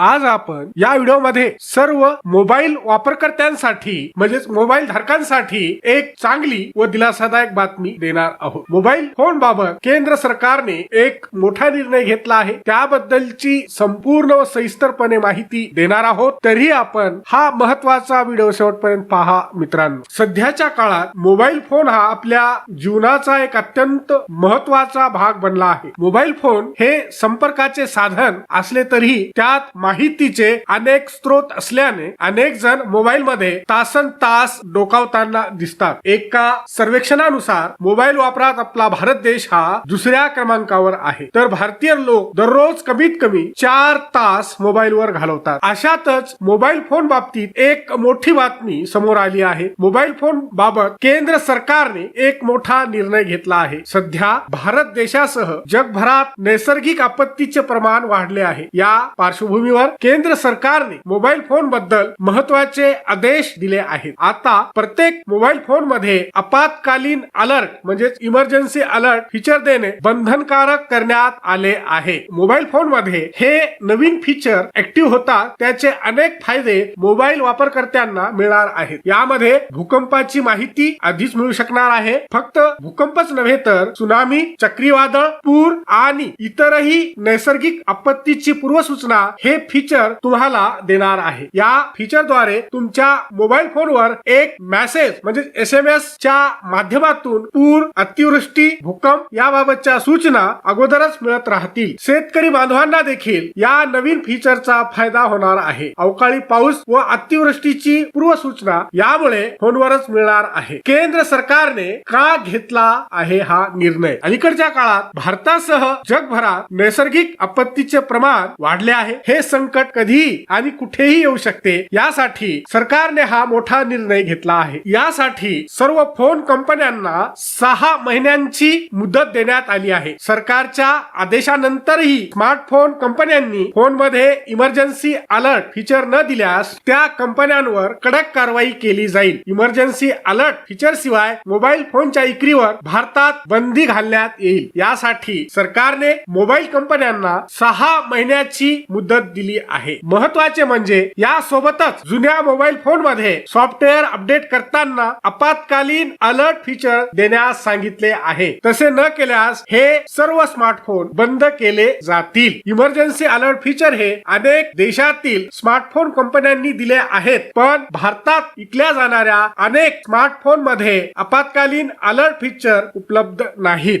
आज आपण या व्हिडिओमध्ये सर्व मोबाईल वापरकर्त्यांसाठी म्हणजेच मोबाईल धारकांसाठी एक चांगली व दिलासादायक बातमी देणार आहोत. मोबाईल फोन बाबत केंद्र सरकारने एक मोठा निर्णय घेतला आहे. त्याबद्दलची संपूर्ण व सविस्तरपणे माहिती देणार आहोत. तरी आपण हा महत्त्वाचा व्हिडिओ शेवटपर्यंत पहा मित्रांनो. सध्याच्या काळात मोबाईल फोन हा आपल्या जीवनाचा एक अत्यंत महत्त्वाचा भाग बनला आहे. मोबाईल फोन हे संपर्काचे साधन असले तरी त्यात माहितीचे अनेक स्रोत असल्याने अनेक जण मोबाईल मध्ये तासन तास डोकावताना दिसतात. एका सर्वेक्षणानुसार मोबाईल वापरात आपला भारत देश हा दुसऱ्या क्रमांकावर आहे. तर भारतीय लोक दररोज कमीत कमी चार तास मोबाईलवर घालवतात. अशातच मोबाईल फोन बाबतीत एक मोठी बातमी समोर आली आहे. मोबाईल फोन बाबत केंद्र सरकारने एक मोठा निर्णय घेतला आहे. सध्या भारत देशासह जगभरात नैसर्गिक आपत्तीचे प्रमाण वाढले आहे. या पार्श्वभूमीवर केंद्र सरकारने मोबाईल फोनबद्दल महत्त्वाचे आदेश दिले आहेत. आता प्रत्येक मोबाईल फोनमध्ये आपत्कालीन अलर्ट म्हणजेच इमर्जन्सी अलर्ट फीचर देणे बंधनकारक करण्यात आले आहे. मोबाईल फोनमध्ये हे नवीन फीचर ऍक्टिव्ह होता त्याचे अनेक फायदे मोबाईल वापरकर्त्यांना मिळणार आहेत. यामध्ये भूकंपाची माहिती आधीच मिळू शकणार आहे. फक्त भूकंपच नव्हे तर सुनामी चक्रीवादळ पूर आणि इतरही नैसर्गिक आपत्तीची पूर्वसूचना हे फीचर तुम्हाला देणार आहे. या फीचरद्वारे तुमच्या मोबाईल फोनवर एक मेसेज म्हणजे एस एम एस च्या माध्यमातून पूर अतिवृष्टी भूकंप याबाबतच्या सूचना अगोदरच मिळत राहतील. शेतकरी बांधवांना देखील या नवीन फीचरचा फायदा होणार आहे. अवकाळी पाऊस व अतिवृष्टीची पूर्व सूचना यामुळे फोनवरच मिळणार आहे. केंद्र सरकारने का घेतला आहे हा निर्णय? अलीकडच्या काळात भारतासह जगभरात नैसर्गिक आपत्तीचे प्रमाण वाढले आहे. हे संकट कधी आणि कुठेही येऊ शकते यासाठी सरकारने हा मोठा निर्णय घेतला आहे. यासाठी सर्व फोन कंपन्यांना सहा महिन्यांची मुदत देण्यात आली आहे. सरकारच्या आदेशानंतरही स्मार्टफोन कंपन्यांनी फोनमध्ये इमर्जन्सी अलर्ट फीचर न दिल्यास त्या कंपन्यांवर कडक कारवाई केली जाईल. इमर्जन्सी अलर्ट फीचर शिवाय मोबाईल फोनच्या विक्रीवर भारतात बंदी घालण्यात येईल. यासाठी सरकारने मोबाईल कंपन्यांना सहा महिन्याची मुदत दिली आहे. महत्त्वाचे म्हणजे या सोबतच जुन्या मोबाईल फोनमध्ये सॉफ्टवेअर अपडेट करताना आपत्कालीन अलर्ट फीचर देण्यास सांगितले आहे. तसे न केल्यास हे सर्व स्मार्टफोन बंद केले जातील. इमर्जन्सी अलर्ट फीचर हे अनेक देशातील स्मार्टफोन कंपन्यांनी दिले आहेत. पण भारतात विकल्या जाणाऱ्या अनेक स्मार्टफोनमध्ये आपत्कालीन अलर्ट फीचर उपलब्ध नाहीत.